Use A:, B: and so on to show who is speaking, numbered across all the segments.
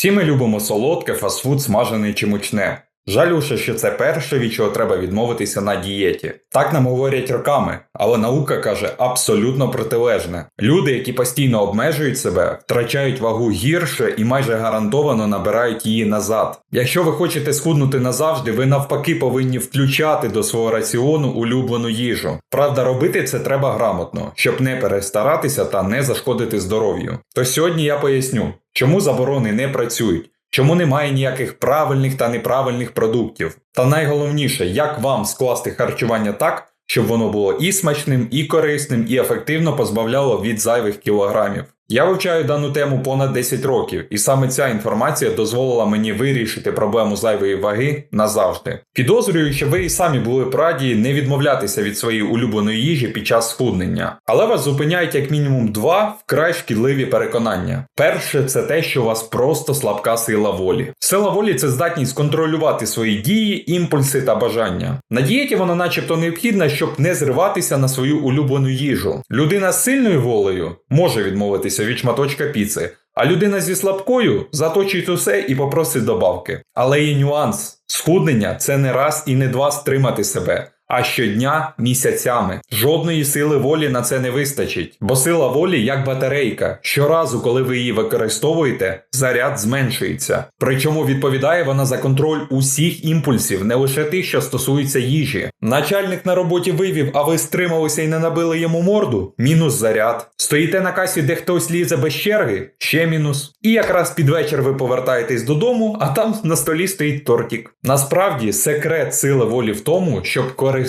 A: Всі ми любимо солодке, фастфуд, смажене чи мучне. Жалюше, що це перше, від чого треба відмовитися на дієті. Так нам говорять роками, але наука каже абсолютно протилежне. Люди, які постійно обмежують себе, втрачають вагу гірше і майже гарантовано набирають її назад. Якщо ви хочете схуднути назавжди, ви навпаки повинні включати до свого раціону улюблену їжу. Правда, робити це треба грамотно, щоб не перестаратися та не зашкодити здоров'ю. То сьогодні я поясню, чому заборони не працюють. Чому немає ніяких правильних та неправильних продуктів? Та найголовніше, як вам скласти харчування так, щоб воно було і смачним, і корисним, і ефективно позбавляло від зайвих кілограмів. Я вивчаю дану тему понад 10 років, і саме ця інформація дозволила мені вирішити проблему зайвої ваги назавжди. Підозрюю, що ви і самі були б раді не відмовлятися від своєї улюбленої їжі під час схуднення, але вас зупиняють як мінімум два вкрай шкідливі переконання. Перше, це те, що у вас просто слабка сила волі. Сила волі це здатність контролювати свої дії, імпульси та бажання. На дієті вона, начебто, необхідна, щоб не зриватися на свою улюблену їжу. Людина з сильною волею може відмовитися від шматочка піци. А людина зі слабкою заточить усе і попросить добавки. Але є нюанс: схуднення це не раз і не два стримати себе. А щодня місяцями жодної сили волі на це не вистачить, бо сила волі як батарейка. Щоразу, коли ви її використовуєте, заряд зменшується. Причому відповідає вона за контроль усіх імпульсів, не лише тих, що стосуються їжі. Начальник на роботі вивів, а ви стрималися і не набили йому морду. Мінус заряд. Стоїте на касі, де хтось лізе без черги, ще мінус. І якраз під вечір ви повертаєтесь додому, а там на столі стоїть тортик. Насправді секрет сили волі в тому, щоб користуватися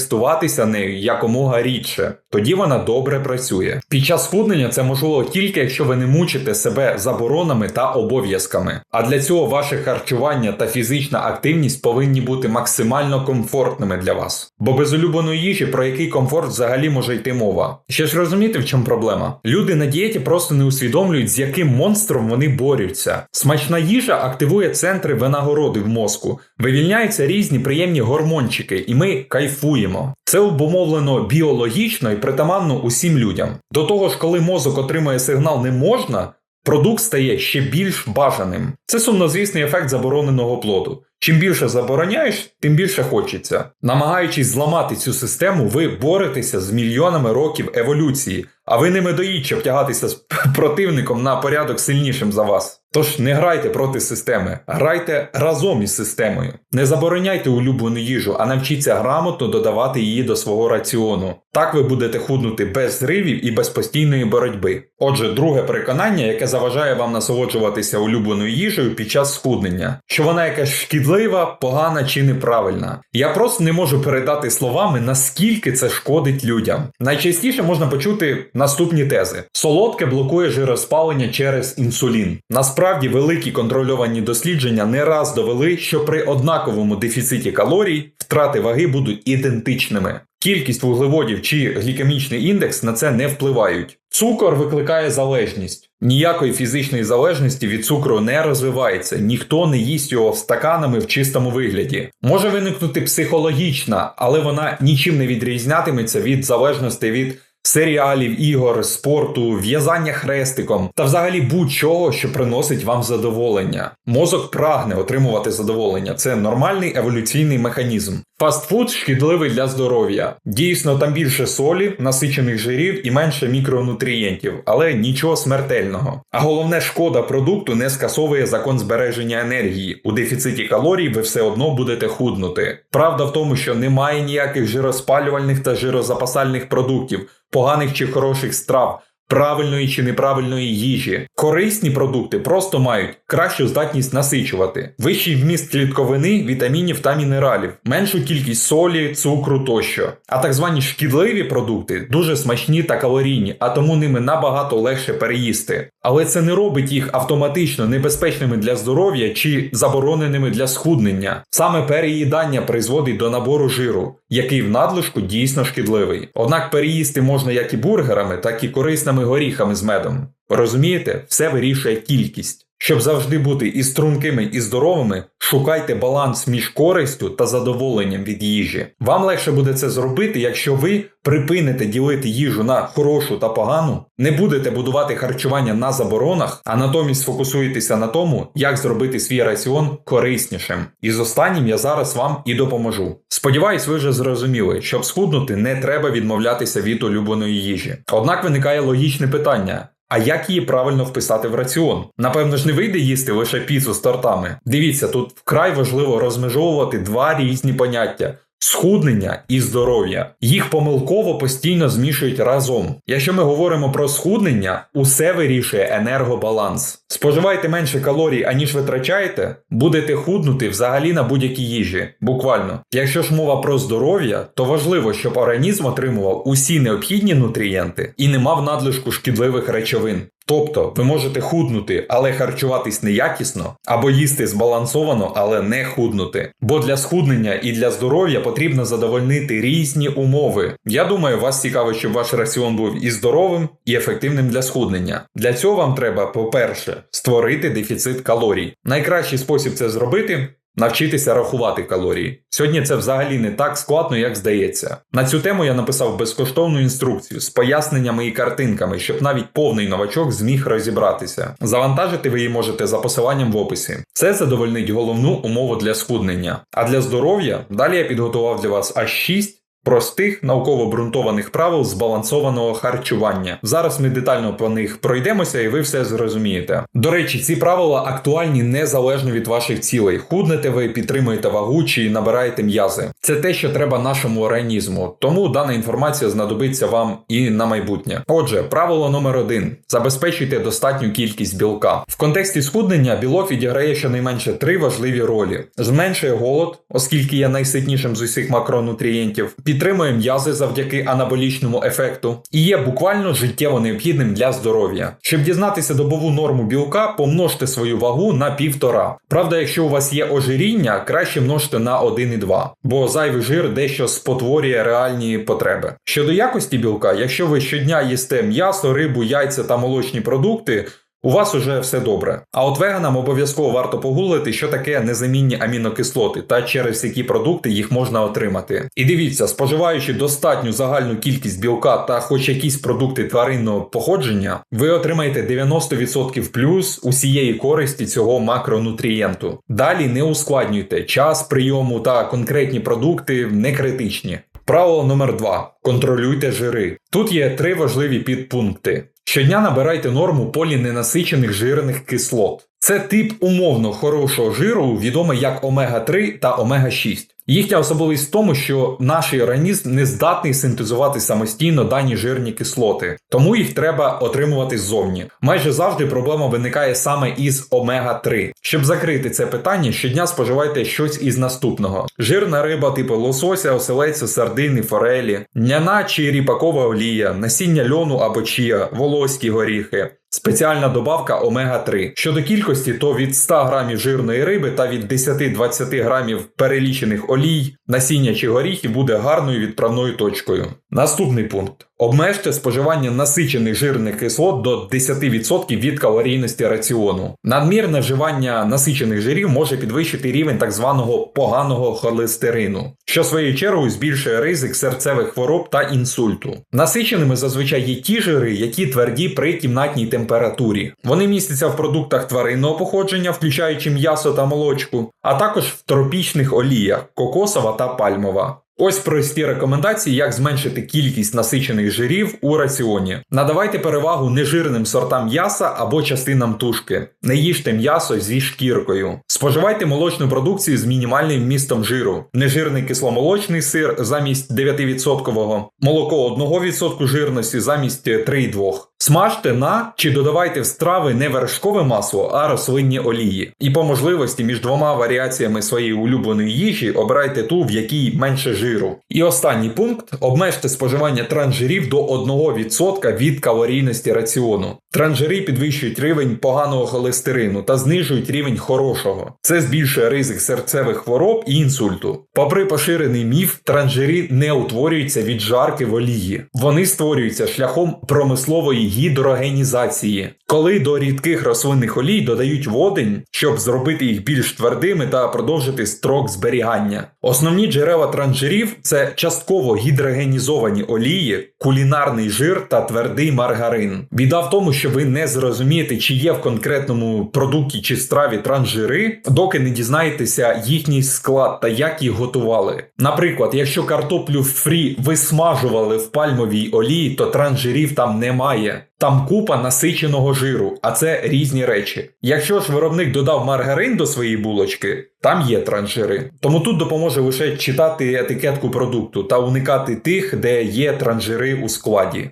A: нею якомога рідше. Тоді вона добре працює. Під час схуднення це можливо тільки якщо ви не мучите себе заборонами та обов'язками. А для цього ваше харчування та фізична активність повинні бути максимально комфортними для вас. Бо без улюбленої їжі про який комфорт взагалі може йти мова. Ще ж розумієте, в чому проблема? Люди на дієті просто не усвідомлюють, з яким монстром вони борються. Смачна їжа активує центри винагороди в мозку, вивільняються різні приємні гормончики, і ми кайфуємо. Це обумовлено біологічно і притаманно усім людям. До того ж, коли мозок отримує сигнал не можна, продукт стає ще більш бажаним. Це сумнозвісний ефект забороненого плоду. Чим більше забороняєш, тим більше хочеться. Намагаючись зламати цю систему, ви боретеся з мільйонами років еволюції, а ви не медоїть, щоб тягатися з противником на порядок сильнішим за вас. Тож не грайте проти системи, грайте разом із системою. Не забороняйте улюблену їжу, а навчіться грамотно додавати її до свого раціону. Так ви будете худнути без зривів і без постійної боротьби. Отже, друге переконання, яке заважає вам насолоджуватися улюбленою їжею під час схуднення, що вона якась шкідлива, погана чи неправильна. Я просто не можу передати словами, наскільки це шкодить людям. Найчастіше можна почути наступні тези: солодке блокує жироспалення через інсулін. Насправді, великі контрольовані дослідження не раз довели, що при однаковому дефіциті калорій втрати ваги будуть ідентичними. Кількість вуглеводів чи глікемічний індекс на це не впливають. Цукор викликає залежність. Ніякої фізичної залежності від цукру не розвивається, ніхто не їсть його стаканами в чистому вигляді. Може виникнути психологічна, але вона нічим не відрізнятиметься від залежності від серіалів, ігор, спорту, в'язання хрестиком та взагалі будь-чого, що приносить вам задоволення. Мозок прагне отримувати задоволення. Це нормальний еволюційний механізм. Фастфуд шкідливий для здоров'я. Дійсно, там більше солі, насичених жирів і менше мікронутрієнтів, але нічого смертельного. А головне, шкода продукту не скасовує закон збереження енергії. У дефіциті калорій ви все одно будете худнути. Правда в тому, що немає ніяких жироспалювальних та жирозапасальних продуктів, поганих чи хороших страв правильної чи неправильної їжі. Корисні продукти просто мають кращу здатність насичувати, вищий вміст клітковини, вітамінів та мінералів, меншу кількість солі, цукру тощо. А так звані шкідливі продукти дуже смачні та калорійні, а тому ними набагато легше переїсти. Але це не робить їх автоматично небезпечними для здоров'я чи забороненими для схуднення. Саме переїдання призводить до набору жиру, який в надлишку дійсно шкідливий. Однак переїсти можна як і бургерами, так і корисними горіхами з медом. Розумієте, все вирішує кількість. Щоб завжди бути і стрункими, і здоровими, шукайте баланс між користю та задоволенням від їжі. Вам легше буде це зробити, якщо ви припините ділити їжу на хорошу та погану, не будете будувати харчування на заборонах, а натомість фокусуєтеся на тому, як зробити свій раціон кориснішим. І з останнім я зараз вам і допоможу. Сподіваюсь, ви вже зрозуміли, щоб схуднути, не треба відмовлятися від улюбленої їжі. Однак виникає логічне питання. А як її правильно вписати в раціон? Напевно ж не вийде їсти лише піцу з тортами. Дивіться, тут вкрай важливо розмежовувати два різні поняття. Схуднення і здоров'я їх помилково постійно змішують разом. Якщо ми говоримо про схуднення, усе вирішує енергобаланс. Споживайте менше калорій, аніж витрачаєте, будете худнути взагалі на будь-якій їжі. Буквально. Якщо ж мова про здоров'я, то важливо, щоб організм отримував усі необхідні нутрієнти і не мав надлишку шкідливих речовин. Тобто ви можете худнути, але харчуватись неякісно, або їсти збалансовано, але не худнути. Бо для схуднення і для здоров'я потрібно задовольнити різні умови. Я думаю, вас цікаво, щоб ваш раціон був і здоровим, і ефективним для схуднення. Для цього вам треба, по-перше, створити дефіцит калорій. Найкращий спосіб це зробити Навчитися рахувати калорії. Сьогодні це взагалі не так складно, як здається. На цю тему я написав безкоштовну інструкцію з поясненнями і картинками, щоб навіть повний новачок зміг розібратися. Завантажити ви її можете за посиланням в описі. Це задовольнить головну умову для схуднення. А для здоров'я далі я підготував для вас аж 6 Простих науково обґрунтованих правил збалансованого харчування. Зараз ми детально по них пройдемося, і ви все зрозумієте. До речі, ці правила актуальні незалежно від ваших цілей. Худнете ви, підтримуєте вагу чи набираєте м'язи. Це те, що треба нашому організму, тому дана інформація знадобиться вам і на майбутнє. Отже, правило номер один: забезпечуйте достатню кількість білка. В контексті схуднення білок відіграє щонайменше три важливі ролі: зменшує голод, оскільки є найситнішим з усіх макронутрієнтів підтримує м'язи завдяки анаболічному ефекту і є буквально життєво необхідним для здоров'я. Щоб дізнатися добову норму білка, помножте свою вагу на півтора. Правда, якщо у вас є ожиріння, краще множте на 1,2, бо зайвий жир дещо спотворює реальні потреби. Щодо якості білка, якщо ви щодня їсте м'ясо, рибу, яйця та молочні продукти. У вас уже все добре. А от веганам обов'язково варто погуглити, що таке незамінні амінокислоти та через які продукти їх можна отримати. І дивіться, споживаючи достатню загальну кількість білка та хоч якісь продукти тваринного походження, ви отримаєте 90% плюс усієї користі цього макронутрієнту. Далі не ускладнюйте час прийому та конкретні продукти не критичні. Правило номер 2 контролюйте жири. Тут є три важливі підпункти. Щодня набирайте норму поліненасичених жирних кислот. Це тип умовно хорошого жиру, відомий як омега-3 та омега-6. Їхня особливість в тому, що наш організм не здатний синтезувати самостійно дані жирні кислоти, тому їх треба отримувати ззовні. Майже завжди проблема виникає саме із омега-3. Щоб закрити це питання, щодня споживайте щось із наступного: жирна риба, типу лосося, оселеця, сардини, форелі, няна чи ріпакова олія, насіння льону або чія, волоські горіхи. Спеціальна добавка омега-3. Щодо кількості, то від 100 грамів жирної риби та від 10-20 грамів перелічених олій, насіння чи горіхів буде гарною відправною точкою. Наступний пункт. Обмежте споживання насичених жирних кислот до 10% від калорійності раціону. Надмірне вживання насичених жирів може підвищити рівень так званого поганого холестерину, що своєю чергою збільшує ризик серцевих хвороб та інсульту. Насиченими зазвичай є ті жири, які тверді при кімнатній температурі. Вони містяться в продуктах тваринного походження, включаючи м'ясо та молочку, а також в тропічних оліях кокосова та пальмова. Ось прості рекомендації, як зменшити кількість насичених жирів у раціоні. Надавайте перевагу нежирним сортам м'яса або частинам тушки. Не їжте м'ясо зі шкіркою. Споживайте молочну продукцію з мінімальним вмістом жиру, нежирний кисломолочний сир замість 9%, молоко 1% жирності замість 3,2%. Смажте на чи додавайте в страви не вершкове масло, а рослинні олії. І по можливості між двома варіаціями своєї улюбленої їжі обирайте ту, в якій менше жиру. І останній пункт: обмежте споживання транжирів до 1% від калорійності раціону. Транжири підвищують рівень поганого холестерину та знижують рівень хорошого. Це збільшує ризик серцевих хвороб і інсульту. Попри поширений міф, транжирі не утворюються від жарки в олії. Вони створюються шляхом промислової гідрогенізації. Коли до рідких рослинних олій додають водень, щоб зробити їх більш твердими та продовжити строк зберігання. Основні джерела транжирів це частково гідрогенізовані олії, кулінарний жир та твердий маргарин. Біда в тому, що ви не зрозумієте, чи є в конкретному продукті чи страві транжири, доки не дізнаєтеся їхній склад та як їх готували. Наприклад, якщо картоплю фрі висмажували в пальмовій олії, то транжирів там немає. Там купа насиченого жиру, а це різні речі. Якщо ж виробник додав маргарин до своєї булочки, там є транжири. Тому тут допоможе лише читати етикетку продукту та уникати тих, де є транжири у складі.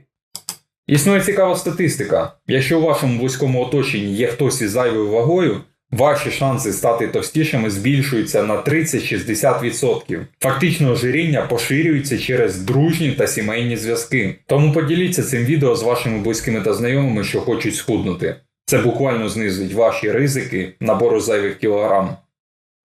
A: Існує цікава статистика. Якщо у вашому вузькому оточенні є хтось із зайвою вагою, ваші шанси стати товстішими збільшуються на 30-60%. Фактично ожиріння поширюється через дружні та сімейні зв'язки. Тому поділіться цим відео з вашими близькими та знайомими, що хочуть схуднути. Це буквально знизить ваші ризики набору зайвих кілограм.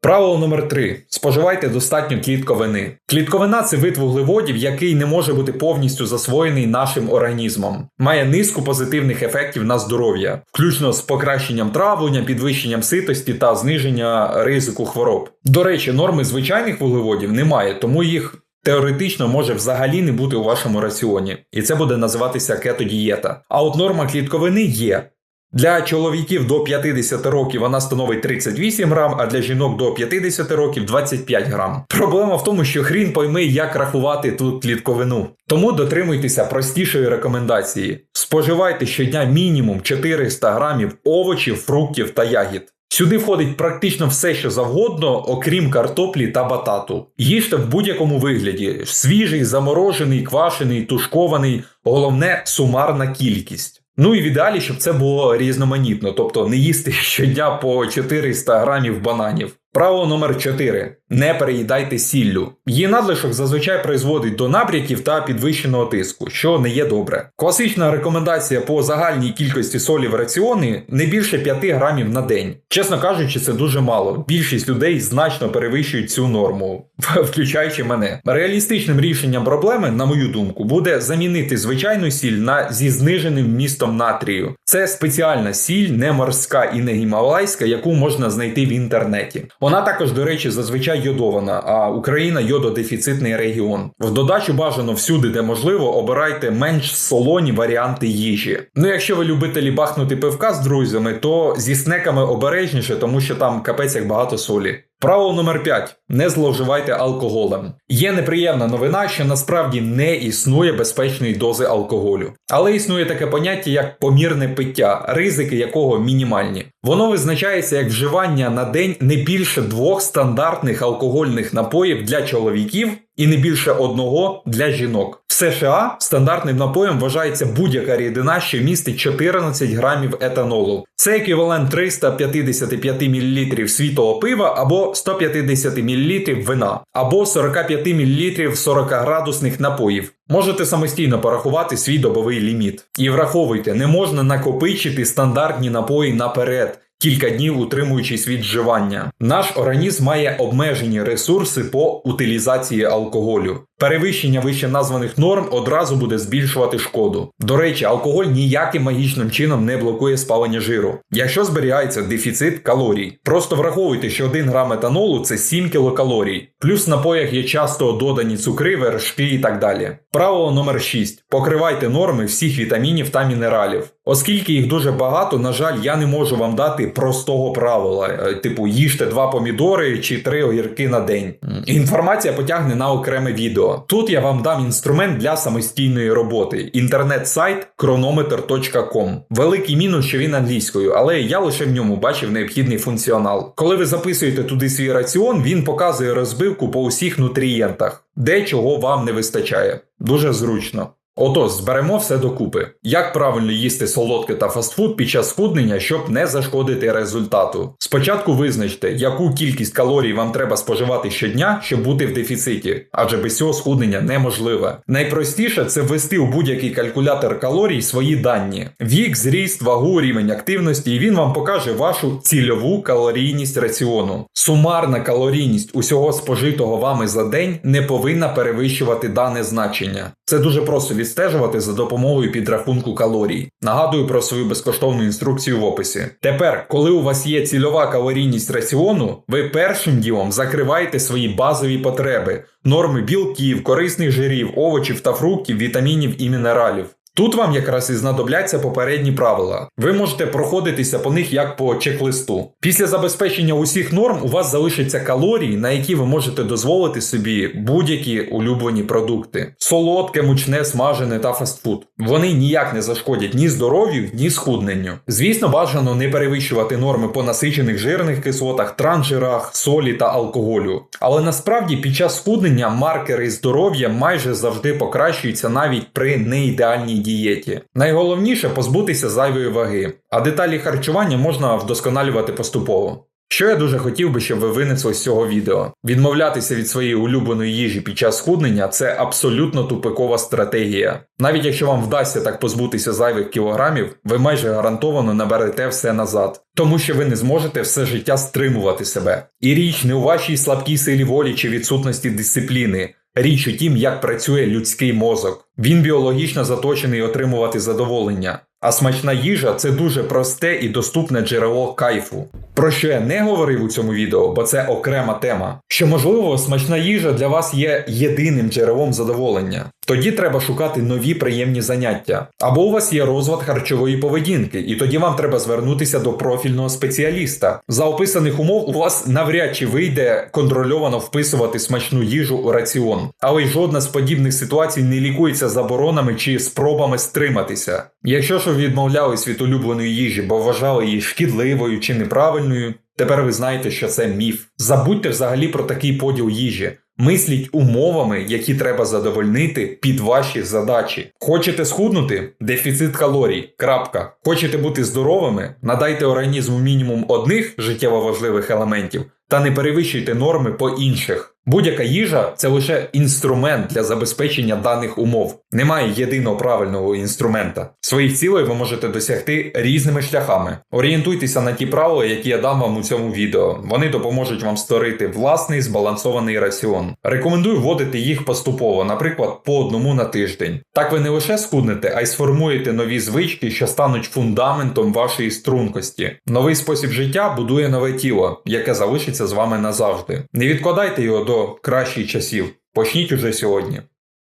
A: Правило номер 3. Споживайте достатньо клітковини. Клітковина це вид вуглеводів, який не може бути повністю засвоєний нашим організмом. Має низку позитивних ефектів на здоров'я, включно з покращенням травлення, підвищенням ситості та зниження ризику хвороб. До речі, норми звичайних вуглеводів немає, тому їх теоретично може взагалі не бути у вашому раціоні, і це буде називатися кетодієта. А от норма клітковини є. Для чоловіків до 50 років вона становить 38 грам, а для жінок до 50 років 25 грам. Проблема в тому, що хрін пойми, як рахувати тут клітковину. Тому дотримуйтеся простішої рекомендації: споживайте щодня мінімум 400 грамів овочів, фруктів та ягід. Сюди входить практично все, що завгодно, окрім картоплі та батату. Їжте в будь-якому вигляді: свіжий, заморожений, квашений, тушкований, головне сумарна кількість. Ну і в ідеалі, щоб це було різноманітно, тобто не їсти щодня по 400 грамів бананів. Правило номер 4. Не переїдайте сіллю. Її надлишок зазвичай призводить до набряків та підвищеного тиску, що не є добре. Класична рекомендація по загальній кількості солі в раціони не більше 5 грамів на день. Чесно кажучи, це дуже мало. Більшість людей значно перевищують цю норму, включаючи мене. Реалістичним рішенням проблеми, на мою думку, буде замінити звичайну сіль на зі зниженим вмістом натрію. Це спеціальна сіль, не морська і не гімалайська, яку можна знайти в інтернеті. Вона також, до речі, зазвичай йодована, а Україна йододефіцитний регіон. В додачу бажано всюди, де можливо, обирайте менш солоні варіанти їжі. Ну, якщо ви любителі бахнути пивка з друзями, то зі снеками обережніше, тому що там капець як багато солі. Правило номер 5. Не зловживайте алкоголем. Є неприємна новина, що насправді не існує безпечної дози алкоголю. Але існує таке поняття, як помірне пиття, ризики якого мінімальні. Воно визначається як вживання на день не більше двох стандартних алкогольних напоїв для чоловіків і не більше одного для жінок. В США стандартним напоєм вважається будь-яка рідина, що містить 14 грамів етанолу. Це еквівалент 355 мл світлого пива або 150 мл вина, або 45 мл 40 градусних напоїв. Можете самостійно порахувати свій добовий ліміт. І враховуйте, не можна накопичити стандартні напої наперед. Кілька днів утримуючись від вживання. Наш організм має обмежені ресурси по утилізації алкоголю. Перевищення вище названих норм одразу буде збільшувати шкоду. До речі, алкоголь ніяким магічним чином не блокує спалення жиру. Якщо зберігається дефіцит калорій, просто враховуйте, що 1 грам етанолу це 7 кілокалорій, плюс в напоях є часто додані цукри, вершки і так далі. Правило номер 6. Покривайте норми всіх вітамінів та мінералів. Оскільки їх дуже багато, на жаль, я не можу вам дати простого правила, е, типу їжте два помідори чи три огірки на день. Інформація потягне на окреме відео. Тут я вам дам інструмент для самостійної роботи: інтернет-сайт chronometer.com. Великий мінус, що він англійською, але я лише в ньому бачив необхідний функціонал. Коли ви записуєте туди свій раціон, він показує розбивку по усіх нутрієнтах, де чого вам не вистачає. Дуже зручно. Отож, зберемо все докупи. Як правильно їсти солодке та фастфуд під час схуднення, щоб не зашкодити результату? Спочатку визначте, яку кількість калорій вам треба споживати щодня, щоб бути в дефіциті, адже без цього схуднення неможливе. Найпростіше це ввести у будь-який калькулятор калорій свої дані: вік, зріст, вагу, рівень активності, і він вам покаже вашу цільову калорійність раціону. Сумарна калорійність усього спожитого вами за день не повинна перевищувати дане значення. Це дуже просто відстежувати за допомогою підрахунку калорій. Нагадую про свою безкоштовну інструкцію в описі. Тепер, коли у вас є цільова калорійність раціону, ви першим ділом закриваєте свої базові потреби, норми білків, корисних жирів, овочів та фруктів, вітамінів і мінералів. Тут вам якраз і знадобляться попередні правила. Ви можете проходитися по них як по чек-листу. Після забезпечення усіх норм у вас залишаться калорії, на які ви можете дозволити собі будь-які улюблені продукти: солодке, мучне, смажене та фастфуд. Вони ніяк не зашкодять ні здоров'ю, ні схудненню. Звісно, бажано не перевищувати норми по насичених жирних кислотах, трансжирах, солі та алкоголю. Але насправді під час схуднення маркери здоров'я майже завжди покращуються навіть при неідеальній дієті. Найголовніше позбутися зайвої ваги, а деталі харчування можна вдосконалювати поступово. Що я дуже хотів би, щоб ви винесли з цього відео. Відмовлятися від своєї улюбленої їжі під час схуднення це абсолютно тупикова стратегія. Навіть якщо вам вдасться так позбутися зайвих кілограмів, ви майже гарантовано наберете все назад, тому що ви не зможете все життя стримувати себе. І річ не у вашій слабкій силі волі чи відсутності дисципліни. Річ у тім, як працює людський мозок. Він біологічно заточений отримувати задоволення. А смачна їжа це дуже просте і доступне джерело кайфу. Про що я не говорив у цьому відео, бо це окрема тема. Що можливо, смачна їжа для вас є єдиним джерелом задоволення. Тоді треба шукати нові приємні заняття. Або у вас є розвад харчової поведінки, і тоді вам треба звернутися до профільного спеціаліста. За описаних умов у вас навряд чи вийде контрольовано вписувати смачну їжу у раціон. Але й жодна з подібних ситуацій не лікується заборонами чи спробами стриматися. Якщо ж ви відмовлялись від улюбленої їжі, бо вважали її шкідливою чи неправильною, тепер ви знаєте, що це міф. Забудьте взагалі про такий поділ їжі. Мисліть умовами, які треба задовольнити під ваші задачі. Хочете схуднути? Дефіцит калорій. Крапка. Хочете бути здоровими? Надайте організму мінімум одних життєво важливих елементів та не перевищуйте норми по інших. Будь-яка їжа це лише інструмент для забезпечення даних умов. Немає єдиного правильного інструмента. Своїх цілей ви можете досягти різними шляхами. Орієнтуйтеся на ті правила, які я дам вам у цьому відео. Вони допоможуть вам створити власний збалансований раціон. Рекомендую вводити їх поступово, наприклад, по одному на тиждень. Так ви не лише схуднете, а й сформуєте нові звички, що стануть фундаментом вашої стрункості. Новий спосіб життя будує нове тіло, яке залишиться з вами назавжди. Не відкладайте його до кращих часів. Почніть уже сьогодні.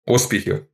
A: Успіхів!